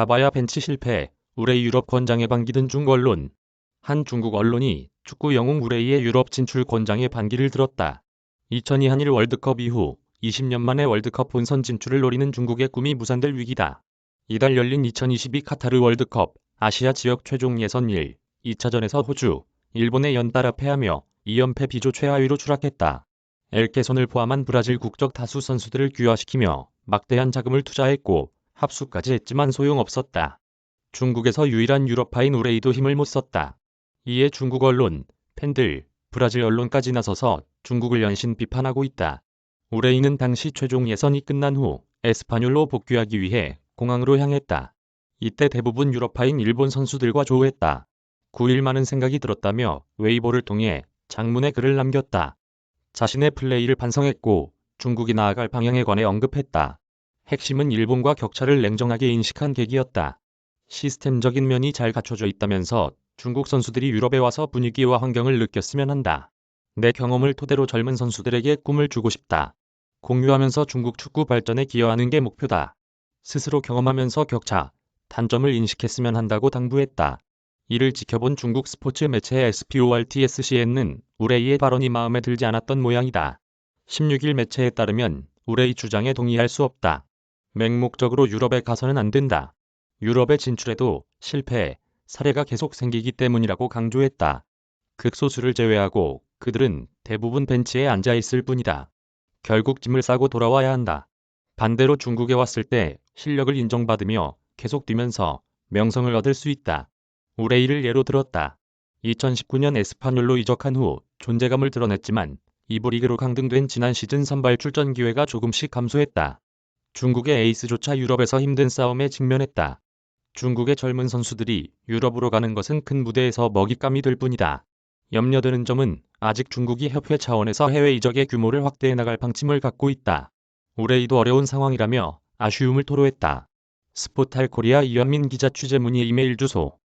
가봐야 벤치 실패, 우레이 유럽 권장에 반기든 중국 언론. 한 중국 언론이 축구 영웅 우레이의 유럽 진출 권장에 반기를 들었다. 2002 한일 월드컵 이후 20년 만에 월드컵 본선 진출을 노리는 중국의 꿈이 무산될 위기다. 이달 열린 2022 카타르 월드컵 아시아 지역 최종 예선 1, 2차전에서 호주, 일본에 연달아 패하며 2연패 비조 최하위로 추락했다. 엘케손을 포함한 브라질 국적 다수 선수들을 귀화시키며 막대한 자금을 투자했고 합수까지 했지만 소용없었다. 중국에서 유일한 유럽파인 우레이도 힘을 못 썼다. 이에 중국 언론, 팬들, 브라질 언론까지 나서서 중국을 연신 비판하고 있다. 우레이는 당시 최종 예선이 끝난 후 에스파뇰로 복귀하기 위해 공항으로 향했다. 이때 대부분 유럽파인 일본 선수들과 조우했다. 9일 많은 생각이 들었다며 웨이보를 통해 장문의 글을 남겼다. 자신의 플레이를 반성했고 중국이 나아갈 방향에 관해 언급했다. 핵심은 일본과 격차를 냉정하게 인식한 계기였다. 시스템적인 면이 잘 갖춰져 있다면서 중국 선수들이 유럽에 와서 분위기와 환경을 느꼈으면 한다. 내 경험을 토대로 젊은 선수들에게 꿈을 주고 싶다. 공유하면서 중국 축구 발전에 기여하는 게 목표다. 스스로 경험하면서 격차, 단점을 인식했으면 한다고 당부했다. 이를 지켜본 중국 스포츠 매체 SPORTSCN은 우레이의 발언이 마음에 들지 않았던 모양이다. 16일 매체에 따르면 우레이 주장에 동의할 수 없다. 맹목적으로 유럽에 가서는 안 된다. 유럽에 진출해도 실패, 사례가 계속 생기기 때문이라고 강조했다. 극소수를 제외하고 그들은 대부분 벤치에 앉아 있을 뿐이다. 결국 짐을 싸고 돌아와야 한다. 반대로 중국에 왔을 때 실력을 인정받으며 계속 뛰면서 명성을 얻을 수 있다. 우레이를 예로 들었다. 2019년 에스파뇰로 이적한 후 존재감을 드러냈지만 이부 리그로 강등된 지난 시즌 선발 출전 기회가 조금씩 감소했다. 중국의 에이스조차 유럽에서 힘든 싸움에 직면했다. 중국의 젊은 선수들이 유럽으로 가는 것은 큰 무대에서 먹잇감이 될 뿐이다. 염려되는 점은 아직 중국이 협회 차원에서 해외 이적의 규모를 확대해 나갈 방침을 갖고 있다. 우레이도 어려운 상황이라며 아쉬움을 토로했다. 스포탈 코리아 이현민 기자 취재 문의 이메일 주소